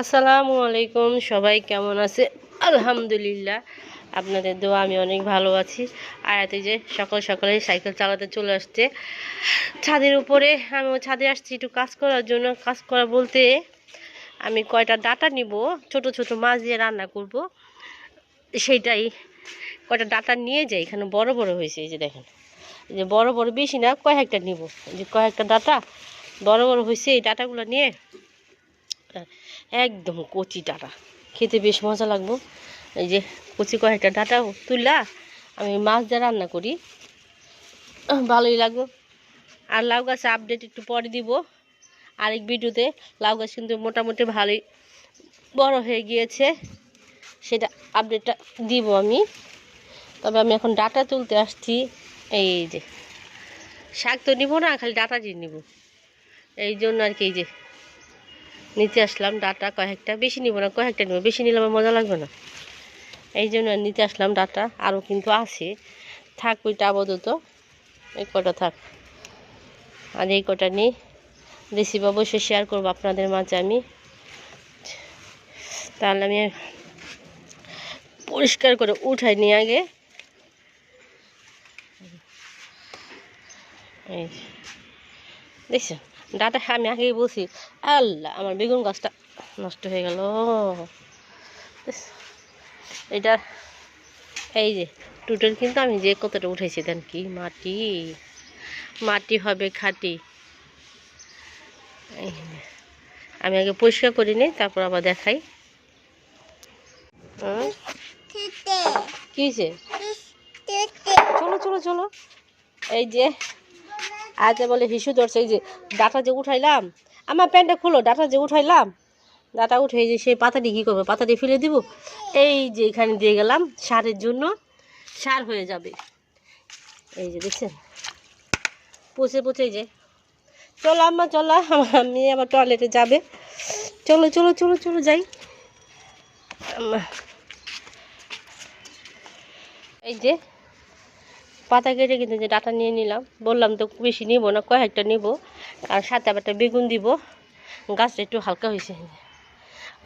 আসসালামু আলাইকুম, সবাই কেমন আছে? আলহামদুলিল্লাহ, আপনাদের দোয়া আমি অনেক ভালো আছি। আর এত যে সকাল সকালে সাইকেল চালাতে চলে আসছে। ছাদের উপরে আমি ছাদে আসছি একটু কাজ করার জন্য। কাজ করা বলতে আমি কয়টা ডাটা নিব, ছোট ছোট মাছ দিয়ে রান্না করব। সেইটাই কয়টা ডাটা নিয়ে যাই, এখানে বড় বড় হয়েছে, এই যে দেখেন। যে বড় বড় বেশি না কয়েকটা নিব। যে কয়েকটা ডাটা বড় বড় হয়েছে এই ডাটাগুলো নিয়ে, একদম কচি ডাটা। খেতে বেশ মজা লাগবো। এই যে কচি কয়েকটা ডাটা তুললা, আমি মাছ দিয়ে রান্না করি। ভালোই লাগবে। আর লাউ গাছে আপডেট একটু পরে দিব। আরেক ভিডিওতে লাউ গাছ কিন্তু মোটামুটি ভালোই বড় হয়ে গিয়েছে। সেটা আপডেটটা দিব আমি। তবে আমি এখন ডাটা তুলতে আসছি। এই যে, শাক তো নিব না, খালি ডাটা দিয়ে নিব। এই জন্য আর কি, এই যে, নিতে আসলাম ডাটা, কয়েকটা বেশি নিব না, কয়েকটা নিব, বেশি নিলে আমার মজা লাগবে না। এই জন্য নিতে আসলাম ডাটা, আরও কিন্তু আছে। থাক ওইটা আপাতত, এই কটা থাক। আর এই কটা নিই। রেসিপি অবশ্যই শেয়ার করব আপনাদের মাঝে আমি। তাহলে আমি পরিষ্কার করে উঠাই নিয়ে আগে। এই। দেখছ? ডাটা আমি আগেই বলছি আল্লাহ আমার বেগুন গাছটা নষ্ট হয়ে গেল। এটা এই যে টুটেল কিন্তু আমি যে কতটা উঠেছি দেন কি মাটি। মাটি হবে খাঁটি। আমি আগে পরিষ্কার করে নিই তারপর আবার দেখাই। হ্যাঁ? কি চলো চলো চলো। এই যে আজ বলে হিসু ধরছে, এই যে ডাটা যে উঠাইলাম, আমার প্যান্টটা খুলো, ডাটা যে উঠাইলাম, ডাটা উঠে যে সেই পাতাটি কী করবে? পাতাটি ফেলে দিব। এই যে এখানে দিয়ে গেলাম, সারের জন্য সার হয়ে যাবে। এই যে দেখছেন? পচে পচে যে। চলো আম্মা, চলো, আমার মেয়ে আবার টয়লেটে যাবে। চলো চলো চলো চলো যাই। এই যে পাতা কেটে কিন্তু যে ডাটা নিয়ে নিলাম, বললাম তো বেশি নিব না, কয়েকটা নিব। আর সাথে আবার একটা বেগুন দিব। গাছটা একটু হালকা হয়েছে।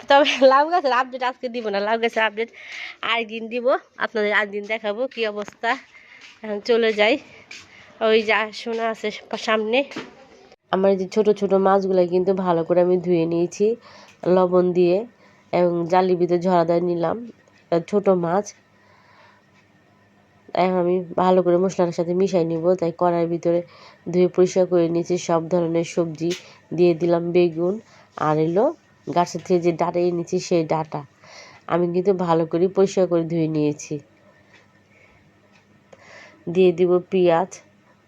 তবে লাউ গাছের আপডেট আজকে দিব না, লাউ গাছের আপডেট আরেকদিন দিব, আপনাদের আরেকদিন দেখাবো কি অবস্থা। এখন চলে যাই। ওই যা শোনা আছে সামনে। আমার যে ছোটো ছোটো মাছগুলো কিন্তু ভালো করে আমি ধুয়ে নিয়েছি, লবণ দিয়ে, এবং জালি ভিতরে ঝরা দিয়ে নিলাম। ছোট মাছ আমি ভালো করে মশলার সাথে মিশাই নিব। তাই কড়াইয়ের ভিতরে ধুয়ে পরিষ্কার করে নিয়েছি সব ধরনের সবজি। দিয়ে দিলাম বেগুন, আর এলো গাছের থেকে যে ডাটা এনেছি সেই ডাটা। আমি কিন্তু ভালো করে পরিষ্কার করে ধুয়ে নিয়েছি। দিয়ে দিব পেঁয়াজ।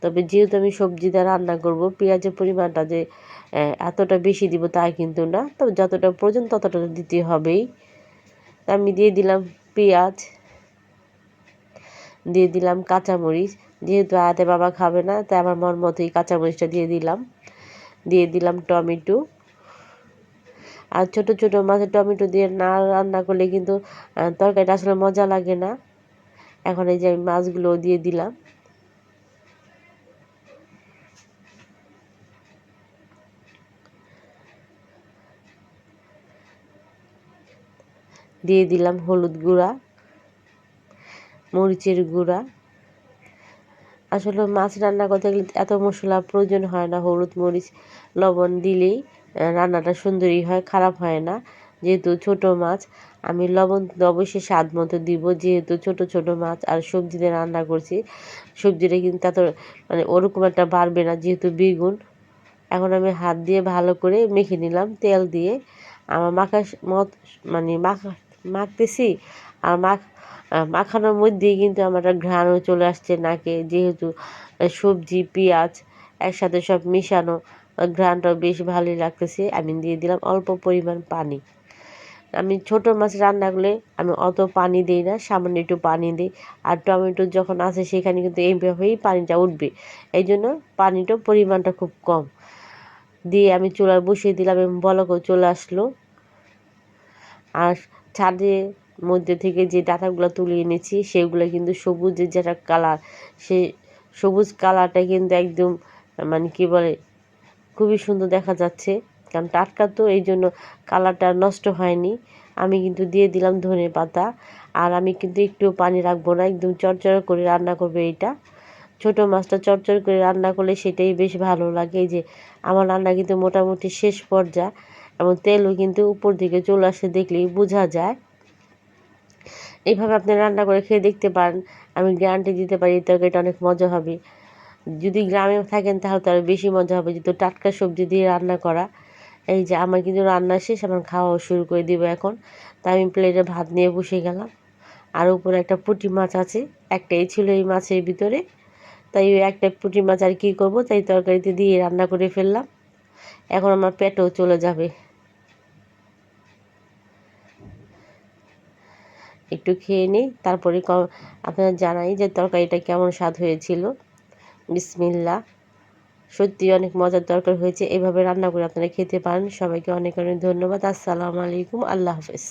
তবে যেহেতু আমি সবজি সবজিটা রান্না করব, পেঁয়াজের পরিমাণটা যে এতটা বেশি দিব তা কিন্তু না। তবে যতটা প্রয়োজন ততটা দিতে হবেই। আমি দিয়ে দিলাম পেঁয়াজ। দিয়ে দিলাম কাঁচামরিচ। যেহেতু আয়াতে বাবা খাবে না, তাই আমার মন মতোই কাঁচামরিচটা দিয়ে দিলাম। দিয়ে দিলাম টমেটো। আর ছোট ছোট মাছের টমেটো দিয়ে না রান্না করলে কিন্তু তরকারিটা আসলে মজা লাগে না। এখন এই যে আমি মাছগুলো দিয়ে দিলাম। দিয়ে দিলাম হলুদ গুঁড়া। মরিচের গুঁড়া। আসলে মাছ রান্না করতে গেলে এত মশলা প্রয়োজন হয় না, হলুদ মরিচ, লবণ দিলেই রান্নাটা সুন্দরই হয়, খারাপ হয় না। যেহেতু ছোট মাছ, আমি লবণ অবশ্যই স্বাদ মতো দিব। যেহেতু ছোট ছোট মাছ আর সবজিতে রান্না করছি, সবজিটা কিন্তু এত মানে ওরকম একটা বাড়বে না, যেহেতু বেগুন। এখন আমি হাত দিয়ে ভালো করে মেখে নিলাম, তেল দিয়ে। আমার মাখা মত মানে মাখা মাখতেছি আর মাখ মাখানোর মধ্যেই কিন্তু আমার ঘ্রাণও চলে আসছে নাকে। যেহেতু সবজি, পেঁয়াজ একসাথে সব মিশানো ঘ্রাণটাও বেশ ভালোই লাগতেছে। আমি দিয়ে দিলাম অল্প পরিমাণ পানি। আমি ছোট মাছ রান্না করলে আমি অত পানি দিই না, সামান্য একটু পানি দিই। আর টমেটো যখন আছে সেখানে কিন্তু এইভাবেই পানিটা উঠবে। এই জন্য পানিটার পরিমাণটা খুব কম। দিয়ে আমি চুলায় বসিয়ে দিলাম এবং বলকও চলে আসলো। আর ছাদে মধ্যে থেকে যে ডাটাগুলো তুলে এনেছি, সেগুলো কিন্তু সবুজের যেটা কালার সেই সবুজ কালারটা কিন্তু একদম মানে কি বলে, খুবই সুন্দর দেখা যাচ্ছে। কারণ টাটকা তো এই জন্য কালারটা নষ্ট হয়নি। আমি কিন্তু দিয়ে দিলাম ধনে পাতা, আর আমি কিন্তু একটু পানি রাখব না, একদম চরচর করে রান্না করবে এইটা ছোট মাছটা চরচর করে রান্না করলে সেটাই বেশ ভালো লাগে। যে আমার রান্না কিন্তু মোটামুটি শেষ পর্যায়ে, এবং তেলও কিন্তু উপর দিকে চলে আসে দেখলেই বোঝা যায়। এইভাবে আপনি রান্না করে খেয়ে দেখতে পারেন। আমি গ্যারান্টি দিতে পারি তরকারিটা অনেক মজা হবে। যদি গ্রামে থাকেন তাহলে তো আরও বেশি মজা হবে। যেহেতু টাটকা সবজি দিয়ে রান্না করা, এই যে আমার কিন্তু রান্না শেষ, আমার খাওয়াও শুরু করে দিব এখন। তাই আমি প্লেটে ভাত নিয়ে বসে গেলাম। আর উপরে একটা পুঁটি মাছ আছে, একটাই ছিল এই মাছের ভিতরে। তাই ওই একটা পুঁটি মাছ আর কী করব, তাই তরকারিতে দিয়ে রান্না করে ফেললাম। এখন আমার পেটও চলে যাবে। একটু খেয়ে নিই। তারপরে আপনারা জানাই যে তরকারিটা কেমন স্বাদ হয়েছিল। বিসমিল্লা সত্যি অনেক মজার দরকার হয়েছে। এভাবে রান্না করে আপনারা খেতে পারেন। সবাইকে অনেক অনেক ধন্যবাদ। আসসালামু আলাইকুম। আল্লাহ হাফেজ।